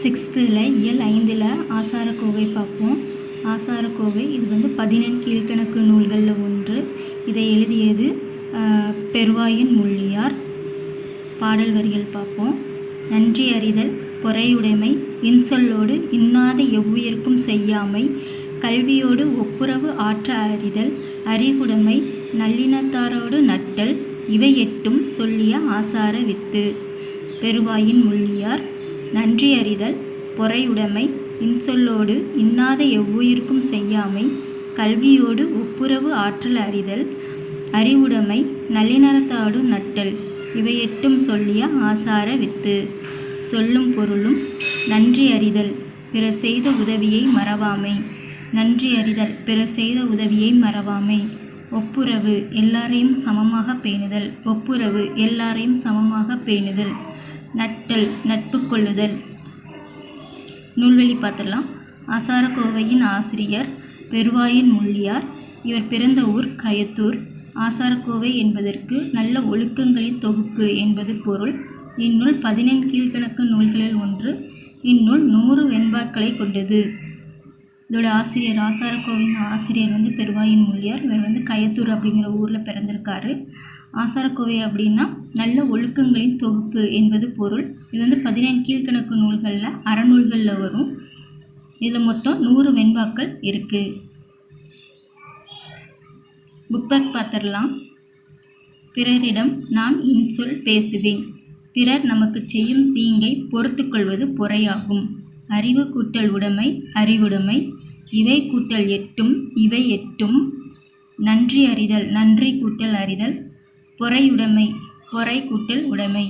சிக்ஸ்த்தில் இயல் ஐந்தில் ஆசாரக்கோவை பார்ப்போம். ஆசாரக்கோவை இது வந்து பதினெண் கீழ்க்கணக்கு நூல்களில் ஒன்று. இதை எழுதியது பெருவாயின் முள்ளியார். பாடல் வரிகள் பார்ப்போம். நன்றி அறிதல் பொறையுடைமை இன்சொல்லோடு இன்னாத எவ்வுயிர்க்கும் செய்யாமை கல்வியோடு ஒப்புரவு ஆற்ற அறிதல் அறிவுடைமை நல்லினத்தாரோடு நட்டல் இவை எட்டும் சொல்லிய ஆசார வித்து. பெருவாயின் முள்ளியார். நன்றி அறிதல் பொறையுடைமை இன்சொல்லோடு இன்னாத எவ்வுயிர்க்கும் செய்யாமை கல்வியோடு ஒப்புரவு ஆற்றல் அறிதல் அறிவுடைமை நல்லினத்தாரோடு நட்டல் இவையெட்டும் சொல்லிய ஆசார வித்து. சொல்லும் பொருளும் நன்றி அறிதல் பிறர் செய்த உதவியை மறவாமை. நன்றி அறிதல் பிறர் செய்த உதவியை மறவாமை. ஒப்புரவு எல்லாரையும் சமமாக பேணுதல். ஒப்புரவு எல்லாரையும் சமமாக பேணுதல். நட்டல் நட்பு கொள்ளுதல் நூல்வழி பார்த்துடலாம். ஆசாரக்கோவையின் ஆசிரியர் பெருவாயின் முள்ளியார். இவர் பிறந்த ஊர் கயத்தூர். ஆசாரக்கோவை என்பதற்கு நல்ல ஒழுக்கங்களின் தொகுப்பு என்பது பொருள். இந்நூல் பதினெண் கீழ்கணக்கு நூல்களில் ஒன்று. இந்நூல் நூறு வெண்பாட்களை கொண்டது. இதோட ஆசிரியர் ஆசாரக்கோவின் ஆசிரியர் வந்து பெருவாயின் மொழியார். இவர் வந்து கயத்தூர் அப்படிங்கிற ஊரில் பிறந்திருக்காரு. ஆசாரக்கோவை அப்படின்னா நல்ல ஒழுக்கங்களின் தொகுப்பு என்பது பொருள். இது வந்து பதினேழு கீழ்க்கணக்கு நூல்களில் அறநூல்களில் வரும். இதில் மொத்தம் நூறு வெண்பாக்கள் இருக்குது புக் பேக் பார்த்துடலாம் பிறரிடம் நான் இன்சொல் பேசுவேன். பிறர் நமக்கு செய்யும் தீங்கை பொறுத்துக்கொள்வது பொறையாகும். அறிவு கூட்டல் உடைமை அறிவுடைமை. இவை கூட்டல் எட்டும் இவை எட்டும். நன்றி அறிதல் நன்றி கூட்டல் அறிதல். பொறையுடைமை பொறை கூட்டல் உடைமை.